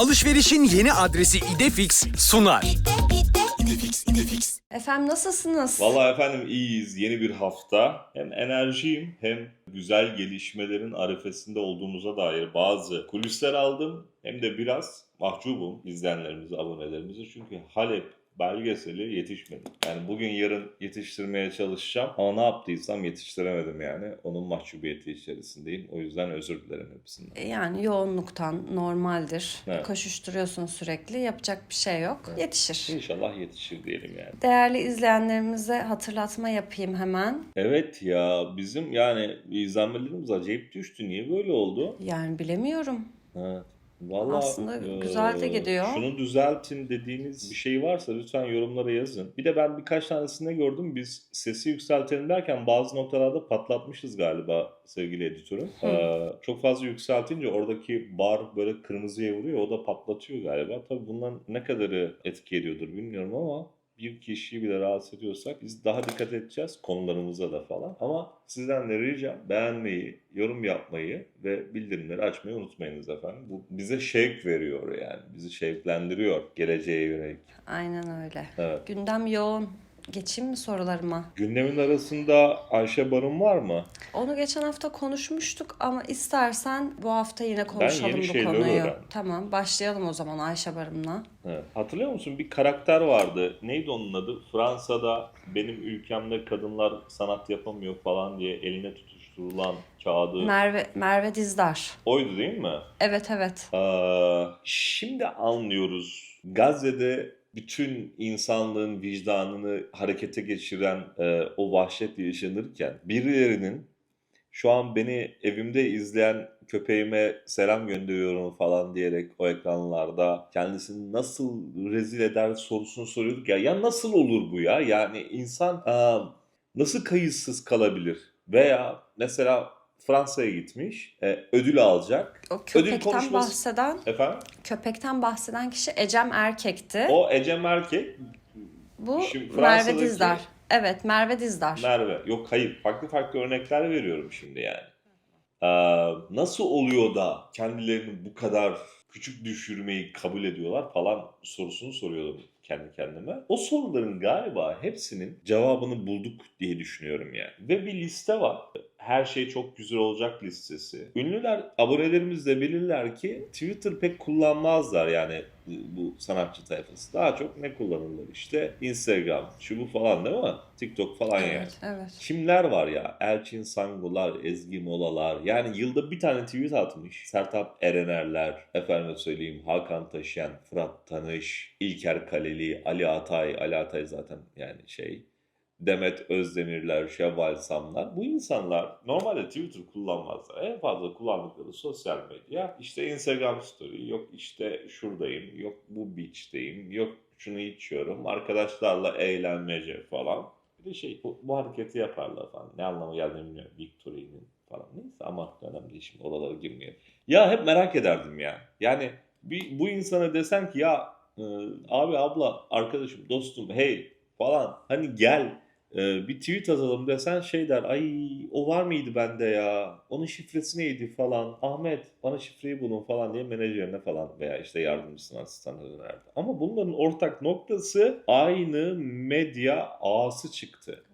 Alışverişin yeni adresi İdefix sunar. Efendim nasılsınız? Vallahi efendim iyiyiz. Yeni bir hafta. Hem enerjiyim hem güzel gelişmelerin arifesinde olduğumuza dair bazı kulisler aldım. Hem de biraz mahcubum izleyenlerimize, abonelerimize. Çünkü Halep belgeseli yetişmedi. Yani bugün yarın yetiştirmeye çalışacağım ama ne yaptıysam yetiştiremedim yani. Onun mahcubiyeti içerisindeyim. O yüzden özür dilerim hepsinden. E, Yani yoğunluktan normaldir. Evet. Koşuşturuyorsun sürekli. Yapacak bir şey yok. Yetişir. İnşallah yetişir diyelim yani. Değerli izleyenlerimize hatırlatma yapayım hemen. Evet ya bizim yani izlenmelerimiz acayip düştü. Niye böyle oldu? Yani bilemiyorum. Ha, Vallahi Aslında güzel de gidiyor. Şunu düzeltin dediğiniz bir şey varsa lütfen yorumlara yazın. Bir de ben birkaç tanesinde gördüm. Biz sesi yükseltelim derken bazı noktalarda patlatmışız galiba sevgili editörüm. Eee, çok fazla yükseltince oradaki bar böyle kırmızıya vuruyor. O da patlatıyor galiba. Tabii bundan ne kadarı etki ediyordur bilmiyorum ama bir kişiyi bile rahatsız ediyorsak biz daha dikkat edeceğiz konularımıza da falan. Ama sizden de ricam beğenmeyi, yorum yapmayı ve bildirimleri açmayı unutmayınız efendim. Bu bize şevk veriyor yani. Bizi şevklendiriyor geleceğe yönelik. Aynen öyle. Evet. Gündem yoğun. Geçeyim mi sorularıma? Gündemin arasında Ayşe Barın var mı? Onu geçen hafta konuşmuştuk ama istersen bu hafta yine konuşalım yeni bu konuyu. öğrendim. Tamam başlayalım o zaman Ayşe Barım'la. Evet. Hatırlıyor musun? Bir karakter vardı. Neydi onun adı? Fransa'da benim ülkemde kadınlar sanat yapamıyor falan diye eline tutuşturulan kağıdı. Merve, Merve Dizdar. Oydu değil mi? Evet evet. Aa, şimdi anlıyoruz. Gazze'de bütün insanlığın vicdanını harekete geçiren e, o vahşet yaşanırken birilerinin şu an beni evimde izleyen köpeğime selam gönderiyorum falan diyerek o ekranlarda kendisini nasıl rezil eder sorusunu soruyorduk ya. Ya nasıl olur bu ya? Yani insan aa, nasıl kayıtsız kalabilir? Veya mesela Fransa'ya gitmiş, e, ödül alacak. O Ödül köpekten konuşması- bahseden Efendim? köpekten bahseden kişi Ecem Erkek'ti. O Ecem Erkek, Bu Şimdi Merve Dizdar. Evet Merve Dizdar. Merve. Yok hayır, farklı farklı örnekler veriyorum şimdi yani. Ee, nasıl oluyor da kendilerini bu kadar küçük düşürmeyi kabul ediyorlar falan sorusunu soruyordum kendi kendime. O soruların galiba hepsinin cevabını bulduk diye düşünüyorum yani. Ve bir liste var. Her şey çok güzel olacak listesi. Ünlüler, abonelerimiz de bilirler ki Twitter pek kullanmazlar yani bu sanatçı tayfası. Daha çok ne kullanırlar işte Instagram, şu bu falan değil mi? TikTok falan yani. Evet, evet. Kimler var ya? Elçin Sangular, Ezgi Molalar. Yani yılda bir tane tweet atmış. Sertap Erenerler, efendime söyleyeyim Hakan Taşyan, Fırat Tanış, İlker Kaleli, Ali Atay. Ali Atay zaten yani şey. Demet Özdemirler, Şevval Samlar. Bu insanlar normalde Twitter kullanmazlar. En fazla kullandıkları sosyal medya işte Instagram story, yok işte şuradayım, yok bu beach'teyim, yok şunu içiyorum, arkadaşlarla eğlenmece falan. Bir de şey bu, bu hareketi yaparlar falan. Ne anlamı geldiğini bilmiyorum. Victoria'nın falan. Neyse ama önemli değil şimdi oralara girmeyelim. Ya hep merak ederdim ya. Yani bir, bu insana desen ki ya e, abi abla arkadaşım dostum hey falan hani gel e, bir tweet atalım desen şey der ay o var mıydı bende ya onun şifresi neydi falan Ahmet bana şifreyi bulun falan diye menajerine falan veya işte yardımcısına asistanına dönerdi. Ama bunların ortak noktası aynı medya ağası çıktı.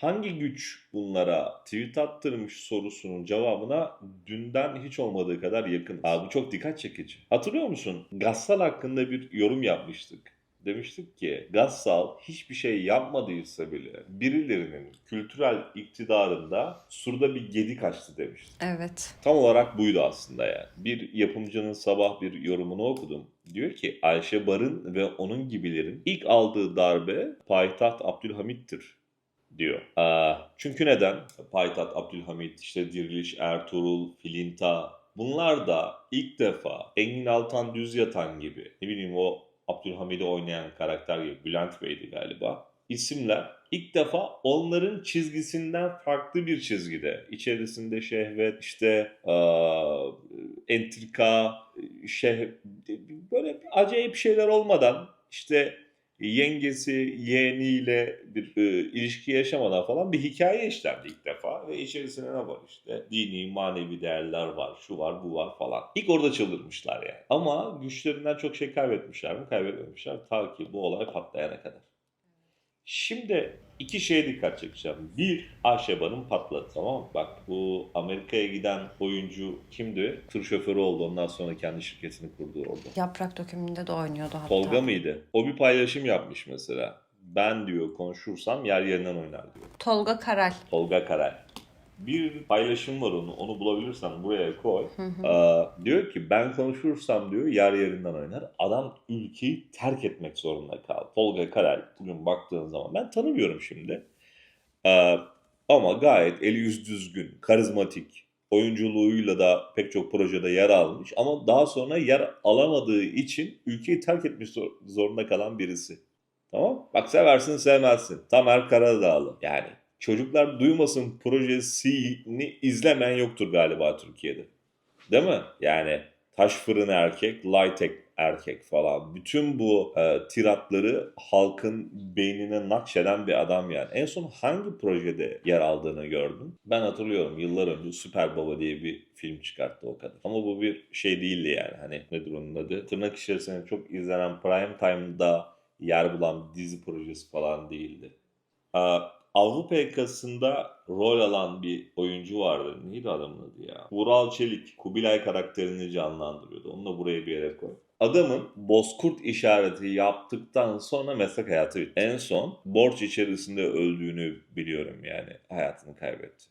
Hangi güç bunlara tweet attırmış sorusunun cevabına dünden hiç olmadığı kadar yakın. Aa, bu çok dikkat çekici. Hatırlıyor musun? Gassal hakkında bir yorum yapmıştık. Demiştik ki Gassal hiçbir şey yapmadıysa bile birilerinin kültürel iktidarında surda bir gedik açtı demiştik. Evet. Tam olarak buydu aslında yani. Bir yapımcının sabah bir yorumunu okudum. Diyor ki Ayşe Barın ve onun gibilerin ilk aldığı darbe Payitaht Abdülhamit'tir diyor. Aa, çünkü neden? Payitaht Abdülhamit, işte Diriliş Ertuğrul, Filinta bunlar da ilk defa Engin Altan Düz Yatan gibi ne bileyim o Abdülhamid'i oynayan karakter gibi Bülent Bey'di galiba isimler ilk defa onların çizgisinden farklı bir çizgide. İçerisinde şehvet, işte aa, entrika, şeh, böyle acayip şeyler olmadan işte yengesi yeğeniyle bir e, ilişki yaşamadan falan bir hikaye işlendi ilk defa. Ve içerisinde ne var işte dini manevi değerler var şu var bu var falan. İlk orada çıldırmışlar yani. Ama güçlerinden çok şey kaybetmişler mi? Kaybetmemişler ta ki bu olay patlayana kadar. Şimdi iki şeye dikkat çekeceğim. Bir, Aşeba'nın patladı tamam mı? Bak bu Amerika'ya giden oyuncu kimdi? Tır şoförü oldu ondan sonra kendi şirketini kurdu orada. Yaprak dökümünde de oynuyordu hatta. Tolga mıydı? O bir paylaşım yapmış mesela. Ben diyor konuşursam yer yerinden oynar diyor. Tolga Karal. Tolga Karay. Bir paylaşım var onu, onu bulabilirsen buraya koy. Aa, diyor ki ben konuşursam diyor yer yerinden oynar. Adam ülkeyi terk etmek zorunda kaldı. Tolga Karay bugün baktığın zaman ben tanımıyorum şimdi. Aa, ama gayet eli yüz düzgün, karizmatik, oyunculuğuyla da pek çok projede yer almış. Ama daha sonra yer alamadığı için ülkeyi terk etmiş zor- zorunda kalan birisi. Tamam? Bak seversin sevmezsin. Tamer Karadağlı. Yani Çocuklar Duymasın projesini izlemeyen yoktur galiba Türkiye'de. Değil mi? Yani taş fırın erkek, lightek erkek falan. Bütün bu e, tiratları halkın beynine nakşeden bir adam yani. En son hangi projede yer aldığını gördüm. Ben hatırlıyorum yıllar önce Süper Baba diye bir film çıkarttı o kadar. Ama bu bir şey değildi yani. Hani nedir onun adı? Tırnak içerisinde çok izlenen prime time'da yer bulan dizi projesi falan değildi. Aa, Avrupa yakasında rol alan bir oyuncu vardı. Neydi adamın adı ya? Vural Çelik. Kubilay karakterini canlandırıyordu. Onu da buraya bir yere koy. Adamın bozkurt işareti yaptıktan sonra meslek hayatı bitti. En son borç içerisinde öldüğünü biliyorum yani. Hayatını kaybetti.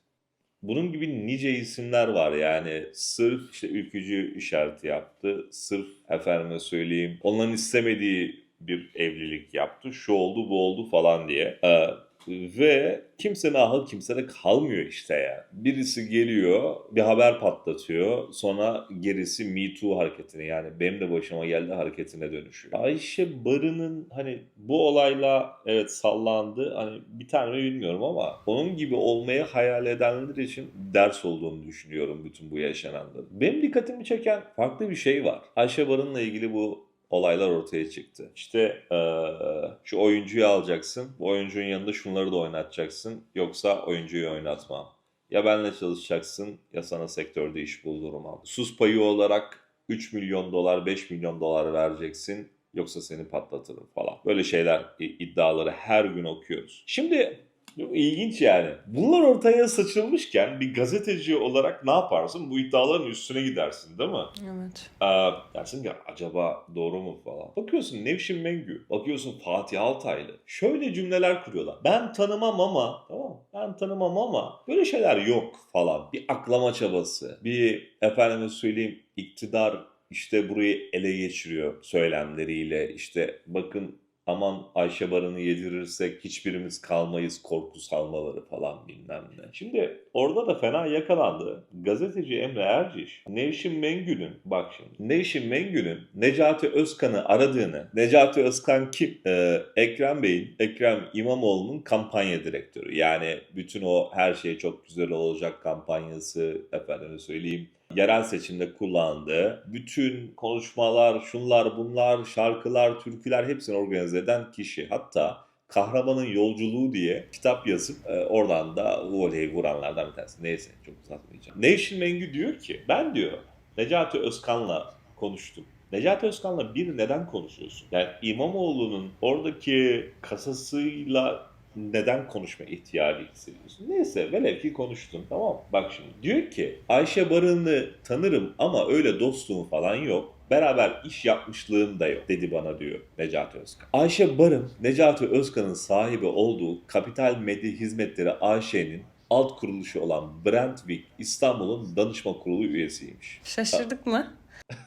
Bunun gibi nice isimler var yani sırf işte ülkücü işareti yaptı, sırf efendime söyleyeyim onların istemediği bir evlilik yaptı, şu oldu bu oldu falan diye. Ee, ve kimsenin ahı kimsede kalmıyor işte ya. Birisi geliyor, bir haber patlatıyor. Sonra gerisi Me Too hareketine yani benim de başıma geldi hareketine dönüşüyor. Ayşe Barı'nın hani bu olayla evet sallandı. Hani bir tane mi bilmiyorum ama onun gibi olmayı hayal edenler için ders olduğunu düşünüyorum bütün bu yaşananların. Benim dikkatimi çeken farklı bir şey var. Ayşe Barı'nla ilgili bu olaylar ortaya çıktı. İşte eee, şu oyuncuyu alacaksın, bu oyuncunun yanında şunları da oynatacaksın, yoksa oyuncuyu oynatmam. Ya benle çalışacaksın ya sana sektörde iş buldurmam. Sus payı olarak 3 milyon dolar, 5 milyon dolar vereceksin yoksa seni patlatırım falan. Böyle şeyler iddiaları her gün okuyoruz. Şimdi bu ilginç yani. Bunlar ortaya saçılmışken bir gazeteci olarak ne yaparsın? Bu iddiaların üstüne gidersin değil mi? Evet. Aa, dersin ki acaba doğru mu falan. Bakıyorsun Nevşin Mengü, bakıyorsun Fatih Altaylı. Şöyle cümleler kuruyorlar. Ben tanımam ama, tamam ben tanımam ama böyle şeyler yok falan. Bir aklama çabası, bir efendime söyleyeyim iktidar işte burayı ele geçiriyor söylemleriyle. İşte bakın aman Ayşe Baran'ı yedirirsek hiçbirimiz kalmayız korku salmaları falan bilmem ne. Şimdi orada da fena yakalandı. Gazeteci Emre Erciş, Nevşin Mengü'nün, bak şimdi, Nevşin Mengü'nün Necati Özkan'ı aradığını, Necati Özkan kim? Ee, Ekrem Bey'in, Ekrem İmamoğlu'nun kampanya direktörü. Yani bütün o her şey çok güzel olacak kampanyası, efendime söyleyeyim, yerel seçimde kullandığı bütün konuşmalar, şunlar bunlar, şarkılar, türküler hepsini organize eden kişi. Hatta Kahramanın Yolculuğu diye kitap yazıp e, oradan da voleyi vuranlardan bir tanesi. Neyse çok uzatmayacağım. Nevşin Mengü diyor ki ben diyor Necati Özkan'la konuştum. Necati Özkan'la bir neden konuşuyorsun? Yani İmamoğlu'nun oradaki kasasıyla neden konuşma ihtiyacı hissediyorsun? Neyse velev ki konuştun tamam? Bak şimdi diyor ki Ayşe Barın'ı tanırım ama öyle dostluğum falan yok. Beraber iş yapmışlığım da yok dedi bana diyor Necati Özkan. Ayşe Barın, Necati Özkan'ın sahibi olduğu Kapital Medya Hizmetleri AŞ'nin alt kuruluşu olan Brentwick İstanbul'un danışma kurulu üyesiymiş. Şaşırdık mı?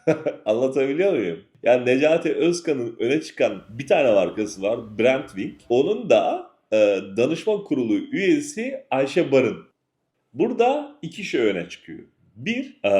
Anlatabiliyor muyum? Yani Necati Özkan'ın öne çıkan bir tane markası var Brentwick. Onun da danışma kurulu üyesi Ayşe Barın. Burada iki şey öne çıkıyor. Bir, e,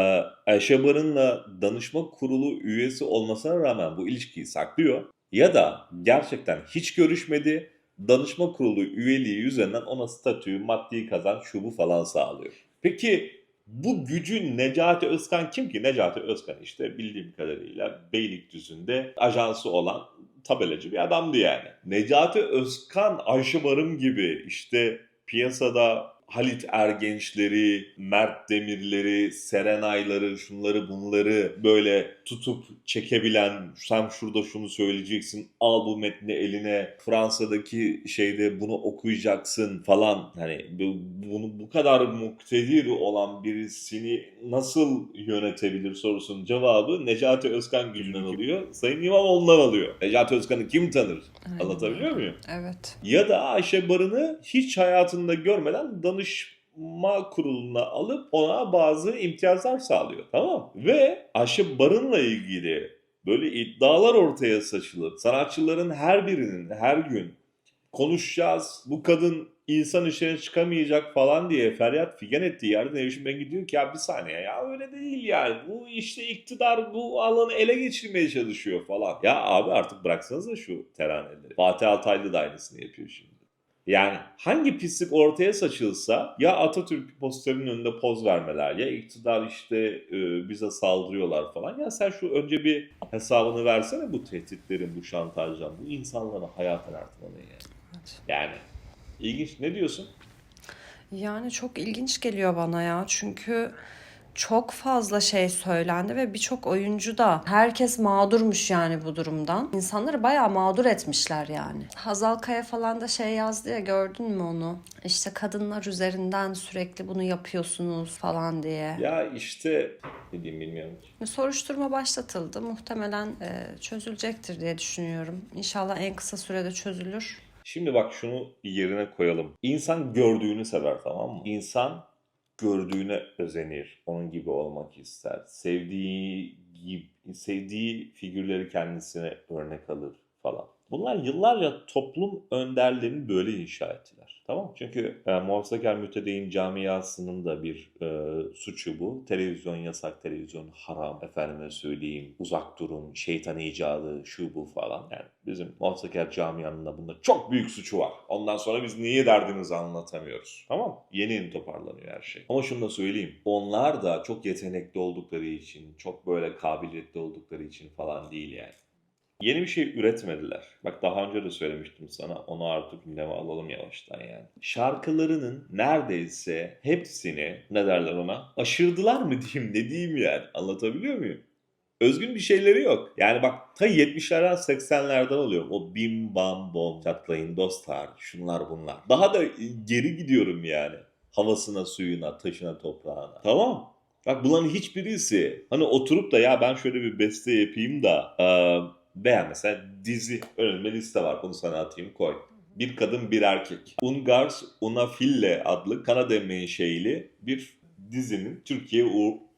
Ayşe Barın'la danışma kurulu üyesi olmasına rağmen bu ilişkiyi saklıyor. Ya da gerçekten hiç görüşmedi. Danışma kurulu üyeliği üzerinden ona statü, maddi kazanç, şu bu falan sağlıyor. Peki bu gücün Necati Özkan kim ki? Necati Özkan işte bildiğim kadarıyla Beylikdüzü'nde ajansı olan tabelacı bir adamdı yani. Necati Özkan, Ayşe gibi işte piyasada Halit Ergençleri, Mert Demirleri, Serenayları, şunları bunları böyle tutup çekebilen, sen şurada şunu söyleyeceksin, al bu metni eline, Fransa'daki şeyde bunu okuyacaksın falan. Hani bu, bunu bu kadar muktedir olan birisini nasıl yönetebilir sorusunun cevabı Necati Özkan gücünden alıyor. Sayın İmamoğlu'ndan alıyor. Necati Özkan'ı kim tanır? Aynen Anlatabiliyor muyum? Evet. Ya da Ayşe Barın'ı hiç hayatında görmeden danışma kuruluna alıp ona bazı imtiyazlar sağlıyor. Tamam? Ve Ayşe Barın'la ilgili böyle iddialar ortaya saçılıp sanatçıların her birinin her gün konuşacağız. Bu kadın insan işine çıkamayacak falan diye feryat figan ettiği yerde Nevşin Bengi diyor ki ya bir saniye ya öyle değil yani. Bu işte iktidar bu alanı ele geçirmeye çalışıyor falan. Ya abi artık bıraksanıza şu teraneleri. Fatih Altaylı da aynısını yapıyor şimdi. Yani hangi pislik ortaya saçılsa ya Atatürk posterinin önünde poz vermeler ya iktidar işte e, bize saldırıyorlar falan. Ya sen şu önce bir hesabını versene bu tehditlerin, bu şantajdan, bu insanların hayatını artmanın yani. Evet. Yani ilginç. Ne diyorsun? Yani çok ilginç geliyor bana ya. Çünkü çok fazla şey söylendi ve birçok oyuncu da herkes mağdurmuş yani bu durumdan. İnsanları bayağı mağdur etmişler yani. Hazal Kaya falan da şey yazdı ya gördün mü onu? İşte kadınlar üzerinden sürekli bunu yapıyorsunuz falan diye. Ya işte ne diyeyim bilmiyorum. Soruşturma başlatıldı. Muhtemelen e, çözülecektir diye düşünüyorum. İnşallah en kısa sürede çözülür. Şimdi bak şunu yerine koyalım. İnsan gördüğünü sever tamam mı? İnsan gördüğüne özenir. Onun gibi olmak ister. Sevdiği gibi, sevdiği figürleri kendisine örnek alır falan. Bunlar yıllarca toplum önderlerini böyle inşa ettiler. Tamam? Çünkü e, muhafazakar mütedeyin camiasının da bir e, suçu bu. Televizyon yasak, televizyon haram, efendime söyleyeyim, uzak durun, şeytan icadı, şu bu falan. Yani bizim muhafazakar camianın da bunda çok büyük suçu var. Ondan sonra biz niye derdimizi anlatamıyoruz. Tamam? Yeni yeni toparlanıyor her şey. Ama şunu da söyleyeyim. Onlar da çok yetenekli oldukları için, çok böyle kabiliyetli oldukları için falan değil yani. Yeni bir şey üretmediler. Bak daha önce de söylemiştim sana. Onu artık gündeme alalım yavaştan yani. Şarkılarının neredeyse hepsini ne derler ona? Aşırdılar mı diyeyim ne diyeyim yani. Anlatabiliyor muyum? Özgün bir şeyleri yok. Yani bak ta 70'lerden 80'lerden oluyor. O bim bam bom çatlayın dostlar şunlar bunlar. Daha da geri gidiyorum yani. Havasına, suyuna, taşına, toprağına. Tamam. Bak bunların hiçbirisi hani oturup da ya ben şöyle bir beste yapayım da veya mesela dizi önüme liste var bunu sana atayım koy. Bir kadın bir erkek. Ungars Una Fille adlı Kanada menşeili bir dizinin Türkiye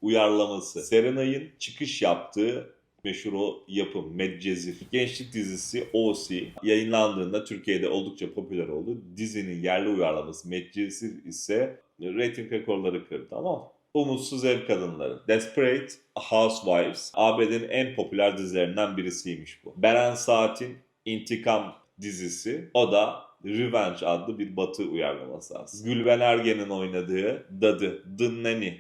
uyarlaması. Serenay'ın çıkış yaptığı meşhur o yapım Medcezir. Gençlik dizisi O.C. yayınlandığında Türkiye'de oldukça popüler oldu. Dizinin yerli uyarlaması Medcezir ise reyting rekorları kırdı mı? Umutsuz Ev Kadınları. Desperate Housewives. ABD'nin en popüler dizilerinden birisiymiş bu. Beren Saat'in İntikam dizisi. O da Revenge adlı bir batı uyarlaması aslında. Gülben Ergen'in oynadığı Dadı, The Nanny.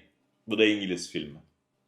Bu da İngiliz filmi.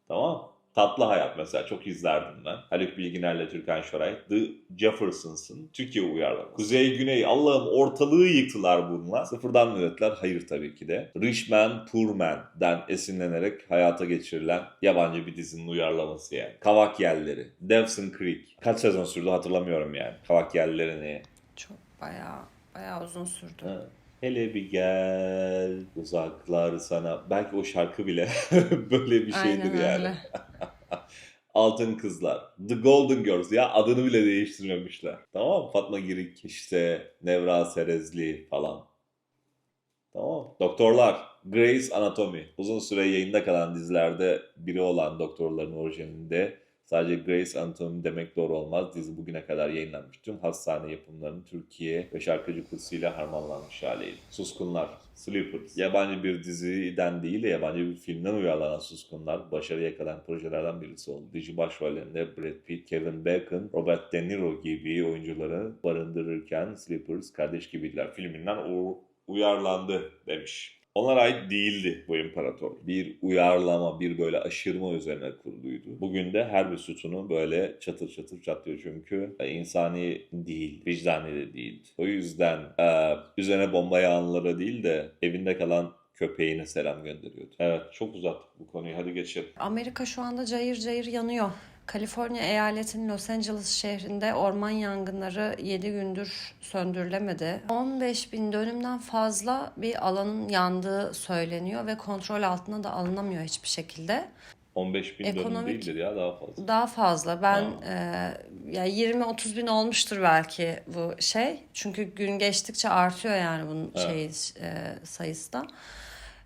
Tamam? Tatlı Hayat mesela çok izlerdim ben. Haluk Bilginer'le Türkan Şoray. The Jeffersons'ın Türkiye uyarlaması. Kuzey Güney Allah'ım ortalığı yıktılar bunlar. Sıfırdan ürettiler. Hayır tabii ki de. Rich Man Poor Man'den esinlenerek hayata geçirilen yabancı bir dizinin uyarlaması yani. Kavak Yelleri. Dawson Creek. Kaç sezon sürdü hatırlamıyorum yani. Kavak Yellerini. Çok bayağı bayağı uzun sürdü. Ha. Hele bir gel uzaklar sana. Belki o şarkı bile böyle bir şeydir Aynen yani. öyle. Altın Kızlar. The Golden Girls ya adını bile değiştirmemişler. Tamam mı? Fatma Girik işte Nevra Serezli falan. Tamam. Doktorlar. Grey's Anatomy. Uzun süre yayında kalan dizilerde biri olan doktorların orijinalinde sadece Grey's Anatomy demek doğru olmaz. Dizi bugüne kadar yayınlanmış tüm hastane yapımlarının Türkiye ve şarkıcı kısmıyla harmanlanmış haliydi. Suskunlar. Sleepers. Yabancı bir diziden değil de yabancı bir filmden uyarlanan Suskunlar başarı yakalayan projelerden birisi oldu. Dizi başrollerinde Brad Pitt, Kevin Bacon, Robert De Niro gibi oyuncuları barındırırken Sleepers kardeş gibiydiler. Filminden uyarlandı demiş. Onlara ait değildi bu imparator. Bir uyarlama, bir böyle aşırma üzerine kuruluydu. Bugün de her bir sütunu böyle çatır çatır çatlıyor çünkü e, insani değil, vicdani de değil. O yüzden e, üzerine bomba yağanlara değil de evinde kalan köpeğine selam gönderiyordu. Evet çok uzattık bu konuyu hadi geçelim. Amerika şu anda cayır cayır yanıyor. Kaliforniya eyaletinin Los Angeles şehrinde orman yangınları 7 gündür söndürülemedi. 15 bin dönümden fazla bir alanın yandığı söyleniyor ve kontrol altına da alınamıyor hiçbir şekilde. 15 bin dönüm Ekonomik- değildir ya daha fazla. Daha fazla. Ben Ha. e, ya 20-30 bin olmuştur belki bu şey. Çünkü gün geçtikçe artıyor yani bunun Evet. şey e, sayısı da.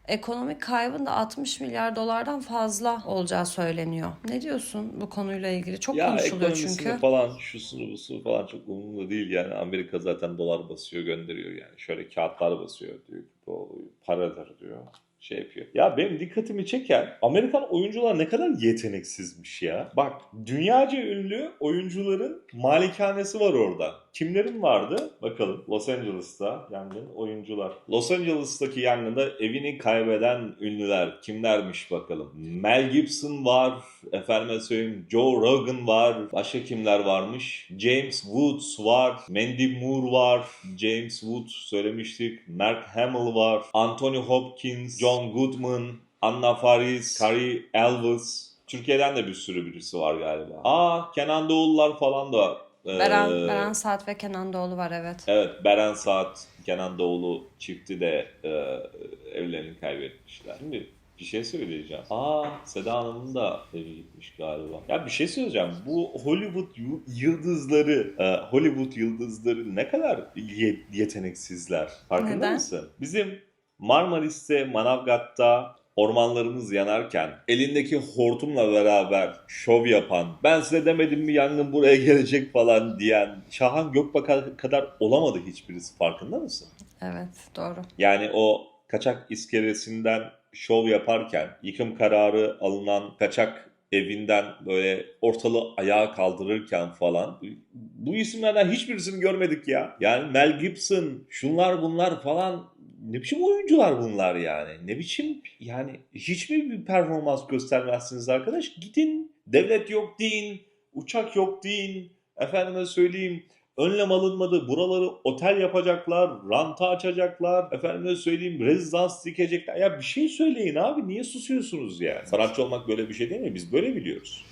Ekonomik kaybın da 60 milyar dolardan fazla olacağı söyleniyor. Ne diyorsun bu konuyla ilgili? Çok ya konuşuluyor çünkü. falan şusunu busunu falan çok umurumda değil yani Amerika zaten dolar basıyor gönderiyor yani şöyle kağıtlar basıyor diyor paradır diyor şey yapıyor. Ya benim dikkatimi çeken Amerikan oyuncular ne kadar yeteneksizmiş ya. Bak dünyaca ünlü oyuncuların malikanesi var orada. Kimlerin vardı? Bakalım Los Angeles'ta yangın oyuncular. Los Angeles'taki yangında evini kaybeden ünlüler kimlermiş bakalım. Mel Gibson var, efendime söyleyeyim Joe Rogan var. Başka kimler varmış? James Woods var, Mandy Moore var, James Wood söylemiştik. Mark Hamill var, Anthony Hopkins, John Goodman, Anna Faris, Carrie Elvis. Türkiye'den de bir sürü birisi var galiba. Aa Kenan Doğulular falan da. e, Beren, Beren Saat ve Kenan Doğulu var evet. Evet Beren Saat, Kenan Doğulu çifti de e, evlerini kaybetmişler. Şimdi bir şey söyleyeceğim. Aa Seda Hanım'ın da evi gitmiş galiba. Ya bir şey söyleyeceğim. Bu Hollywood yıldızları, e, Hollywood yıldızları ne kadar ye- yeteneksizler. Farkında Neden? mısın? Bizim Marmaris'te, Manavgat'ta ormanlarımız yanarken elindeki hortumla beraber şov yapan, ben size demedim mi yangın buraya gelecek falan diyen Şahan Gökbakar kadar olamadı hiçbirisi farkında mısın? Evet doğru. Yani o kaçak iskelesinden şov yaparken yıkım kararı alınan kaçak evinden böyle ortalığı ayağa kaldırırken falan bu isimlerden hiçbirisini görmedik ya. Yani Mel Gibson şunlar bunlar falan ne biçim oyuncular bunlar yani? Ne biçim yani hiç mi bir performans göstermezsiniz arkadaş? Gidin devlet yok deyin, uçak yok deyin, efendime söyleyeyim önlem alınmadı. Buraları otel yapacaklar, ranta açacaklar, efendime söyleyeyim rezidans dikecekler. Ya bir şey söyleyin abi niye susuyorsunuz yani? Sanatçı olmak böyle bir şey değil mi? Biz böyle biliyoruz.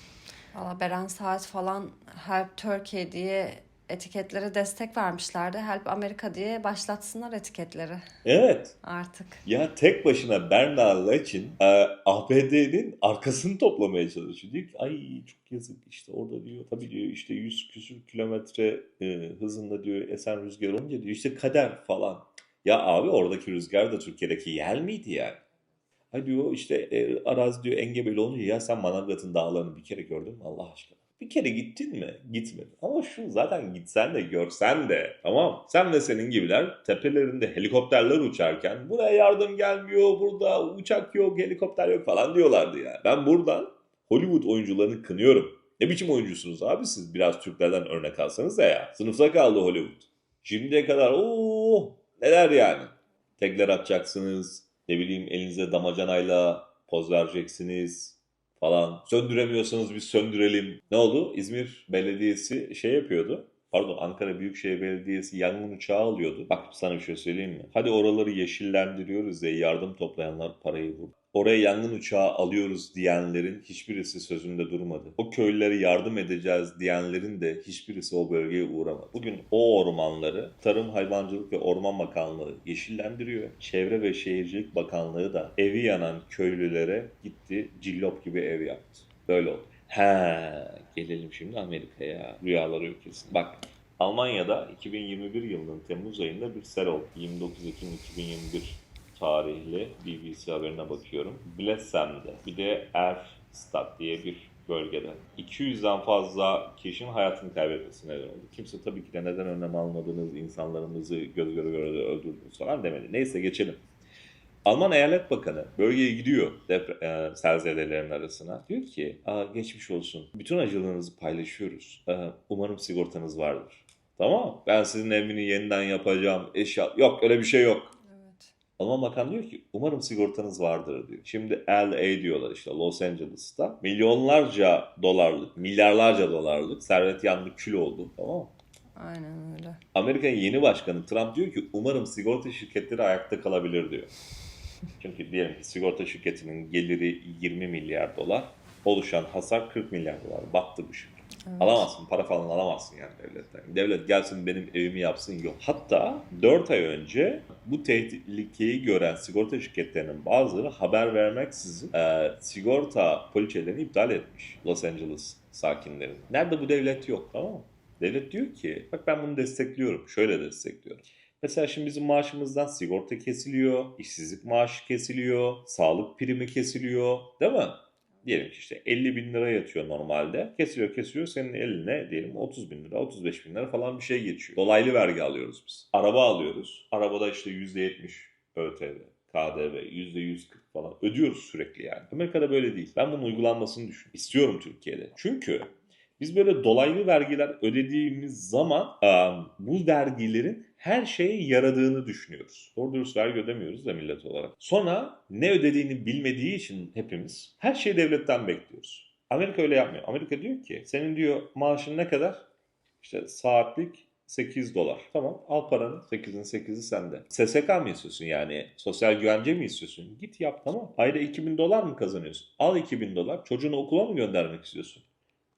Valla Beren Saat falan Help Turkey diye etiketlere destek vermişlerdi. Help Amerika diye başlatsınlar etiketleri Evet. artık. Ya tek başına Bernard Lach'in e, ABD'nin arkasını toplamaya çalışıyor. Diyor ki ay çok yazık işte orada diyor. Tabii diyor işte 100 küsür kilometre e, hızında diyor esen rüzgar olunca diyor işte kader falan. Ya abi oradaki rüzgar da Türkiye'deki yel miydi yani? Ha diyor işte e, arazi diyor engebeli olunca ya sen Manavgat'ın dağlarını bir kere gördün mü Allah aşkına? Bir kere gittin mi? Gitmedin. Ama şu zaten gitsen de görsen de tamam. Sen ve senin gibiler tepelerinde helikopterler uçarken buraya yardım gelmiyor, burada uçak yok, helikopter yok falan diyorlardı ya. Ben buradan Hollywood oyuncularını kınıyorum. Ne biçim oyuncusunuz abi siz? Biraz Türklerden örnek alsanız da ya. Sınıfta kaldı Hollywood. Şimdiye kadar ooo neler yani. Tekler atacaksınız. Ne bileyim elinize damacanayla poz vereceksiniz falan. Söndüremiyorsanız biz söndürelim. Ne oldu? İzmir Belediyesi şey yapıyordu. Pardon Ankara Büyükşehir Belediyesi yangın uçağı alıyordu. Bak sana bir şey söyleyeyim mi? Hadi oraları yeşillendiriyoruz diye yardım toplayanlar parayı vurdu. Oraya yangın uçağı alıyoruz diyenlerin hiçbirisi sözünde durmadı. O köylülere yardım edeceğiz diyenlerin de hiçbirisi o bölgeye uğramadı. Bugün o ormanları Tarım, Hayvancılık ve Orman Bakanlığı yeşillendiriyor. Çevre ve Şehircilik Bakanlığı da evi yanan köylülere gitti cillop gibi ev yaptı. Böyle oldu. He, gelelim şimdi Amerika'ya, rüyalar ülkesine. Bak Almanya'da 2021 yılının Temmuz ayında bir sel oldu. 29 Ekim 2021 tarihli BBC haberine bakıyorum. Blessem'de bir de Erstadt diye bir bölgede 200'den fazla kişinin hayatını kaybetmesine neden oldu. Kimse tabii ki de neden önlem almadınız, insanlarımızı göz göre göre de öldürdünüz falan demedi. Neyse geçelim. Alman Eyalet Bakanı bölgeye gidiyor depre- e, selzelelerin arasına. Diyor ki Aa, geçmiş olsun. Bütün acılığınızı paylaşıyoruz. Ee, umarım sigortanız vardır. Tamam Ben sizin evini yeniden yapacağım. Eşya... Yok öyle bir şey yok. Evet. Alman bakan diyor ki umarım sigortanız vardır diyor. Şimdi LA diyorlar işte Los Angeles'ta. Milyonlarca dolarlık, milyarlarca dolarlık servet yandı kül oldu. Tamam mı? Aynen öyle. Amerika'nın yeni başkanı Trump diyor ki umarım sigorta şirketleri ayakta kalabilir diyor. Çünkü diyelim ki sigorta şirketinin geliri 20 milyar dolar, oluşan hasar 40 milyar dolar. Battı bu şirket. Alamazsın, para falan alamazsın yani devletten. Devlet gelsin benim evimi yapsın yok. Hatta 4 ay önce bu tehlikeyi gören sigorta şirketlerinin bazıları haber vermeksizin e, sigorta poliçelerini iptal etmiş Los Angeles sakinlerin. Nerede bu devlet yok tamam mı? Devlet diyor ki bak ben bunu destekliyorum. Şöyle destekliyorum. Mesela şimdi bizim maaşımızdan sigorta kesiliyor, işsizlik maaşı kesiliyor, sağlık primi kesiliyor değil mi? Diyelim ki işte 50 bin lira yatıyor normalde. Kesiliyor kesiliyor senin eline diyelim 30 bin lira 35 bin lira falan bir şey geçiyor. Dolaylı vergi alıyoruz biz. Araba alıyoruz. Arabada işte %70 ÖTV. KDV %140 falan ödüyoruz sürekli yani. Amerika'da böyle değil. Ben bunun uygulanmasını düşün. İstiyorum Türkiye'de. Çünkü biz böyle dolaylı vergiler ödediğimiz zaman aa, bu vergilerin her şeye yaradığını düşünüyoruz. Doğru dürüst vergi ödemiyoruz da millet olarak. Sonra ne ödediğini bilmediği için hepimiz her şeyi devletten bekliyoruz. Amerika öyle yapmıyor. Amerika diyor ki senin diyor maaşın ne kadar? İşte saatlik 8 dolar. Tamam al paranı 8'in 8'i sende. SSK mı istiyorsun yani? Sosyal güvence mi istiyorsun? Git yap tamam. Ayda 2000 dolar mı kazanıyorsun? Al 2000 dolar. Çocuğunu okula mı göndermek istiyorsun?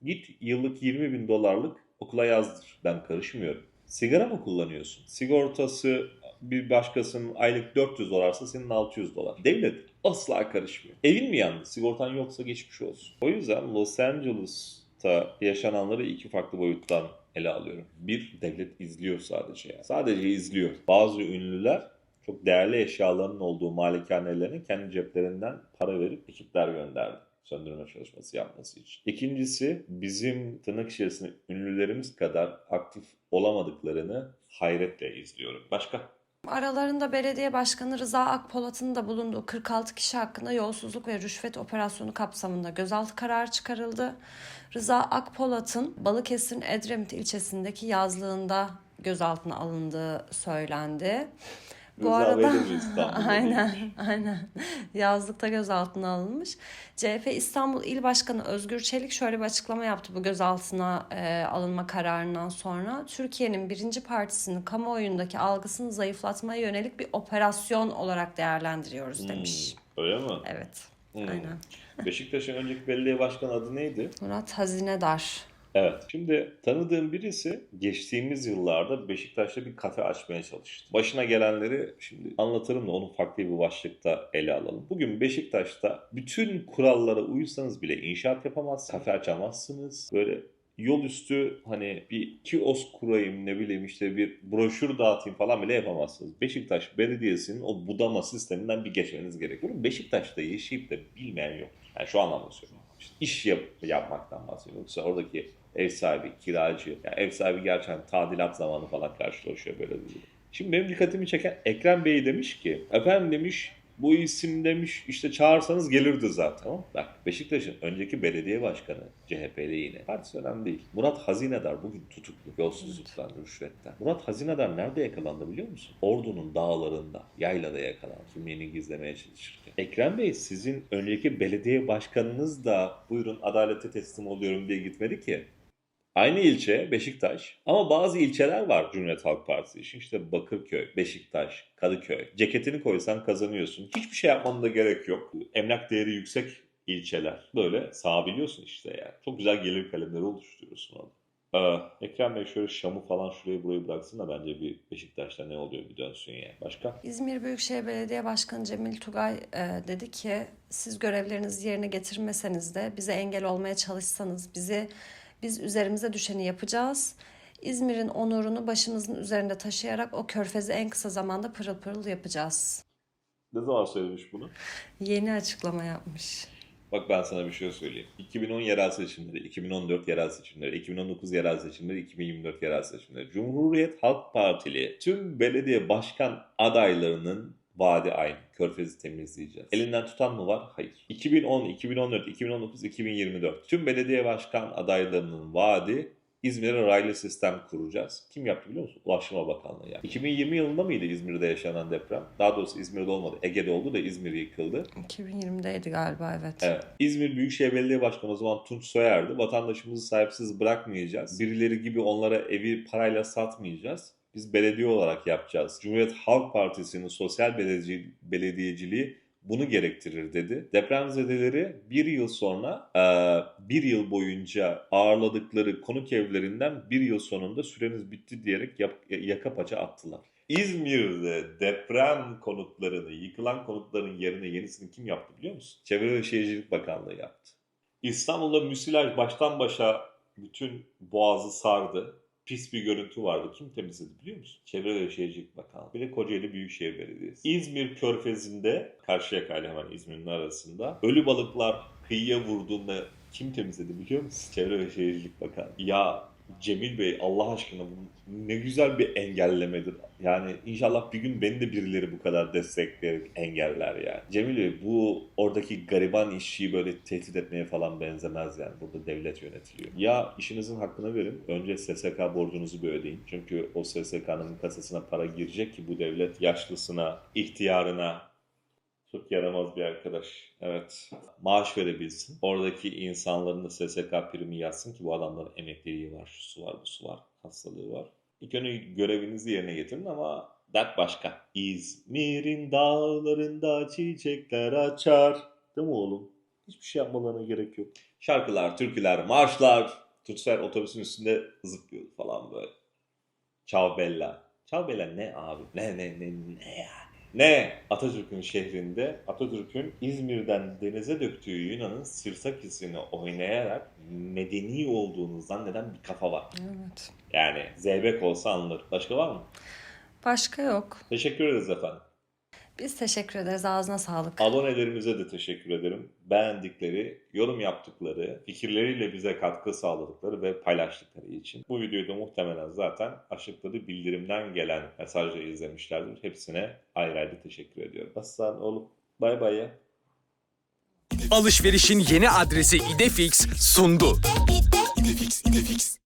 Git yıllık 20 bin dolarlık okula yazdır. Ben karışmıyorum. Sigara mı kullanıyorsun? Sigortası bir başkasının aylık 400 dolarsa senin 600 dolar. Devlet asla karışmıyor. Evin mi yandı? Sigortan yoksa geçmiş olsun. O yüzden Los Angeles'ta yaşananları iki farklı boyuttan ele alıyorum. Bir, devlet izliyor sadece. Yani. Sadece izliyor. Bazı ünlüler çok değerli eşyalarının olduğu malikanelerine kendi ceplerinden para verip ekipler gönderdi söndürme çalışması yapması için. İkincisi bizim tırnak içerisinde ünlülerimiz kadar aktif olamadıklarını hayretle izliyorum. Başka? Aralarında belediye başkanı Rıza Akpolat'ın da bulunduğu 46 kişi hakkında yolsuzluk ve rüşvet operasyonu kapsamında gözaltı kararı çıkarıldı. Rıza Akpolat'ın Balıkesir'in Edremit ilçesindeki yazlığında gözaltına alındığı söylendi. Bu Rıza arada aynen aynen yazlıkta gözaltına alınmış. CHP İstanbul İl Başkanı Özgür Çelik şöyle bir açıklama yaptı bu gözaltına e, alınma kararından sonra. Türkiye'nin birinci partisinin kamuoyundaki algısını zayıflatmaya yönelik bir operasyon olarak değerlendiriyoruz demiş. Hmm, öyle mi? Evet Hmm. aynen. Beşiktaş'ın önceki belediye başkanı adı neydi? Murat Hazinedar. Evet. Şimdi tanıdığım birisi geçtiğimiz yıllarda Beşiktaş'ta bir kafe açmaya çalıştı. Başına gelenleri şimdi anlatırım da onu farklı bir başlıkta ele alalım. Bugün Beşiktaş'ta bütün kurallara uysanız bile inşaat yapamazsınız, kafe açamazsınız. Böyle yol üstü hani bir kiosk kurayım ne bileyim işte bir broşür dağıtayım falan bile yapamazsınız. Beşiktaş Belediyesi'nin o budama sisteminden bir geçmeniz gerekiyor. Beşiktaş'ta yaşayıp da bilmeyen yok. Yani şu anlamda söylüyorum. İşte iş yap, yapmaktan bahsediyorum. Yoksa oradaki ev sahibi, kiracı, yani ev sahibi gerçekten tadilat zamanı falan karşılaşıyor böyle bir. Şimdi benim dikkatimi çeken Ekrem Bey demiş ki, efendim demiş bu isim demiş işte çağırsanız gelirdi zaten. Tamam. Bak Beşiktaş'ın önceki belediye başkanı CHP'li yine. Partisi önemli değil. Murat Hazinedar bugün tutuklu. Yolsuzluktan, rüşvetten. Murat Hazinedar nerede yakalandı biliyor musun? Ordu'nun dağlarında, yaylada yakalandı. Kimliğini gizlemeye çalışırken. Ekrem Bey sizin önceki belediye başkanınız da buyurun adalete teslim oluyorum diye gitmedi ki. Aynı ilçe Beşiktaş ama bazı ilçeler var Cumhuriyet Halk Partisi için. İşte Bakırköy, Beşiktaş, Kadıköy. Ceketini koysan kazanıyorsun. Hiçbir şey yapmana da gerek yok. Emlak değeri yüksek ilçeler. Böyle sağabiliyorsun işte yani. Çok güzel gelir kalemleri oluşturuyorsun orada. Ee, Ekrem Bey şöyle Şam'ı falan şuraya burayı bıraksın da bence bir Beşiktaş'ta ne oluyor bir dönsün yani. Başka? İzmir Büyükşehir Belediye Başkanı Cemil Tugay e, dedi ki siz görevlerinizi yerine getirmeseniz de bize engel olmaya çalışsanız bizi biz üzerimize düşeni yapacağız. İzmir'in onurunu başımızın üzerinde taşıyarak o körfezi en kısa zamanda pırıl pırıl yapacağız. Ne zaman söylemiş bunu? Yeni açıklama yapmış. Bak ben sana bir şey söyleyeyim. 2010 yerel seçimleri, 2014 yerel seçimleri, 2019 yerel seçimleri, 2024 yerel seçimleri. Cumhuriyet Halk Partili tüm belediye başkan adaylarının vaadi aynı. Körfezi temizleyeceğiz. Elinden tutan mı var? Hayır. 2010, 2014, 2019, 2024. Tüm belediye başkan adaylarının vaadi İzmir'e raylı sistem kuracağız. Kim yaptı biliyor musun? Ulaştırma Bakanlığı yani. 2020 yılında mıydı İzmir'de yaşanan deprem? Daha doğrusu İzmir'de olmadı. Ege'de oldu da İzmir yıkıldı. 2020'deydi galiba evet. Evet. İzmir Büyükşehir Belediye Başkanı o zaman Tunç Soyer'di. Vatandaşımızı sahipsiz bırakmayacağız. Birileri gibi onlara evi parayla satmayacağız. Biz belediye olarak yapacağız. Cumhuriyet Halk Partisi'nin sosyal belediyeci- belediyeciliği bunu gerektirir dedi. Depremzedeleri bir yıl sonra e, bir yıl boyunca ağırladıkları konuk evlerinden bir yıl sonunda süreniz bitti diyerek yap- yaka paça attılar. İzmir'de deprem konutlarını, yıkılan konutların yerine yenisini kim yaptı biliyor musun? Çevre ve Şehircilik Bakanlığı yaptı. İstanbul'da müsilaj baştan başa bütün boğazı sardı. Pis bir görüntü vardı. Kim temizledi biliyor musun? Çevre ve Şehircilik Bakanlığı. Bir de Kocaeli Büyükşehir Belediyesi. İzmir Körfezi'nde, Karşıyaka ile hemen İzmir'in arasında ölü balıklar kıyıya vurduğunda kim temizledi biliyor musun? Çevre ve Şehircilik Bakanlığı. Ya Cemil Bey Allah aşkına bu ne güzel bir engellemedir. Yani inşallah bir gün beni de birileri bu kadar destekleyerek engeller yani. Cemil Bey bu oradaki gariban işçiyi böyle tehdit etmeye falan benzemez yani. Burada devlet yönetiliyor. Ya işinizin hakkını verin. Önce SSK borcunuzu bir ödeyin. Çünkü o SSK'nın kasasına para girecek ki bu devlet yaşlısına, ihtiyarına, çok yaramaz bir arkadaş. Evet. Maaş verebilsin. Oradaki insanların da SSK primi yazsın ki bu adamların emekliliği var, şu var, bu su var, hastalığı var. İlk önce görevinizi yerine getirin ama dert başka. İzmir'in dağlarında çiçekler açar. Değil mi oğlum? Hiçbir şey yapmalarına gerek yok. Şarkılar, türküler, marşlar. Tutser otobüsün üstünde zıplıyordu falan böyle. Ciao Bella. Ciao Bella ne abi? Ne ne ne ne ya? Ne? Atatürk'ün şehrinde Atatürk'ün İzmir'den denize döktüğü Yunan'ın Sirsakis'ini oynayarak medeni olduğunu zanneden bir kafa var. Evet. Yani zeybek olsa anılır. Başka var mı? Başka yok. Teşekkür ederiz efendim. Biz teşekkür ederiz. Ağzına sağlık. Abonelerimize de teşekkür ederim. Beğendikleri, yorum yaptıkları, fikirleriyle bize katkı sağladıkları ve paylaştıkları için. Bu videoyu da muhtemelen zaten aşıkları bildirimden gelen mesajları izlemişlerdir. Hepsine ayrı ayrı teşekkür ediyorum. Aslan oğlum bay bay ya. Alışverişin yeni adresi İdefix sundu. İdefix, İdefix.